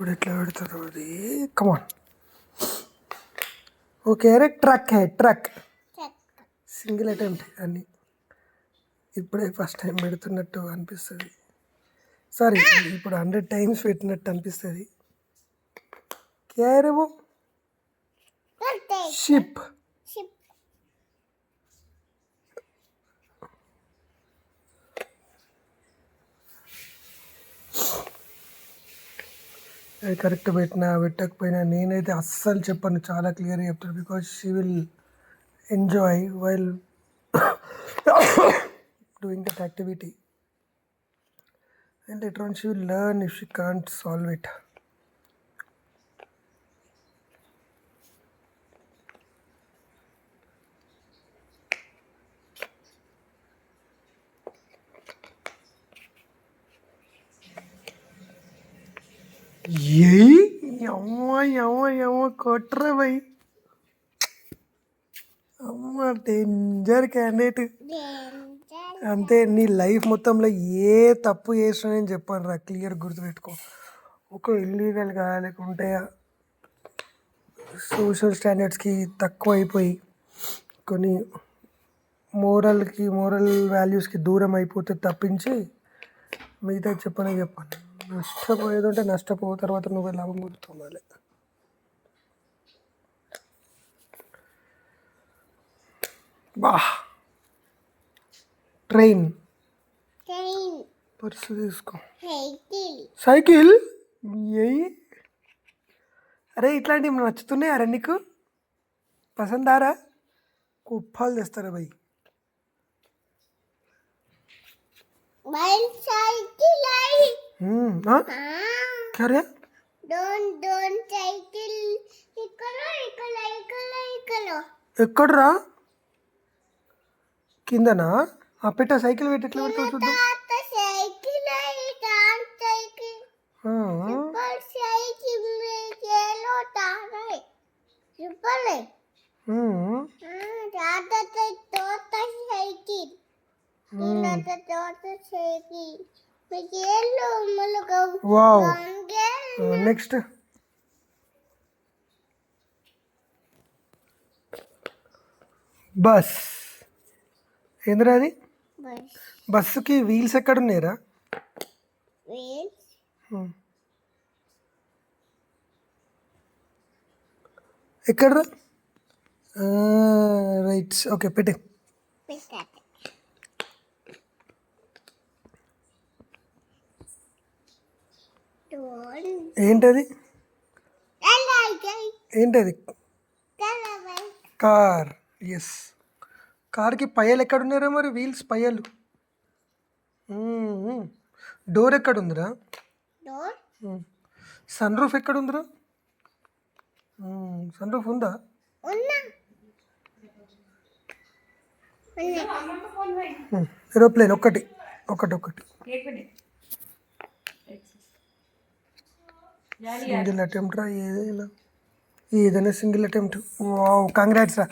ఇప్పుడు ఎట్లా పెడతారు అది? Come on okay truck hey truck single attempt అన్ని. ఇప్పుడే ఫస్ట్ టైం పెడుతున్నట్టు అనిపిస్తుంది. సారీ ఇప్పుడు హండ్రెడ్ టైమ్స్ పెట్టినట్టు అనిపిస్తుంది. క్యారేమో షిప్ అది కరెక్ట్ పెట్టినా పెట్టకపోయినా నేనైతే అస్సలు చెప్పను చాలా క్లియర్గా చెప్తాను. Because she will enjoy while doing that activity and later on she will learn if she can't solve it ఏయ్ అమ్మ అమ్మ అమ్మ కొట్రా భయ్. అమ్మ డేంజర్ క్యాండిడేట్ అంతే నీ లైఫ్ మొత్తంలో ఏ తప్పు చేసినా చెప్పాను రా క్లియర్ గుర్తుపెట్టుకో. ఒక ఇల్లీగల్గా లేకుంటే సోషల్ స్టాండర్డ్స్కి తక్కువ అయిపోయి కొన్ని మోరల్కి మోరల్ వాల్యూస్కి దూరం అయిపోతే తప్పించి మిగతా చెప్పనే చెప్పాను. నష్టపోయేది ఉంటే నష్టపో తర్వాత నువ్వే లాభం పొందుతావు మళ్ళీ. బా. ట్రైన్. పర్సు తీసుకో సైకిల్. ఏయ్ అరే ఇట్లాంటివి నచ్చుతున్నాయి అరే నీకు? పసందారా కుప్పాలు తెస్తారా భయ్ సైకిల్ ఇక్కడ ఎక్కడ్రా కిందనా ఆ పెట్ట సైకిల్ పెట్టి ఎట్లా పెడతావు చూద్దాం సైకిల్ వావ్ నెక్స్ట్ బస్ ఏందిరా అది? బస్ బస్సుకి వీల్స్ ఎక్కడ ఉన్నాయిరా వీల్స్ హ్మ్. ఎక్కడ్రా రైట్ ఓకే పెట్టి. ఏంటది? ఏంటది? కార్. ఎస్ కార్కి పయ్యలు ఎక్కడ ఉన్నారా మరి వీల్స్ పయ్యలు డోర్ ఎక్కడ ఉందిరా డోర్ సన్ రూఫ్ ఎక్కడ ఉందిరా సన్ రూఫ్ ఉందా? ఉన్నా. ఉన్నా ఏరోప్లేన్ ఒకటి ఒకటి ఒకటి సింగిల్ అటెంప్ట్ రా ఏదైనా ఏదైనా సింగిల్ అటెంప్ట్ వావ్ కంగ్రాట్స్ రా.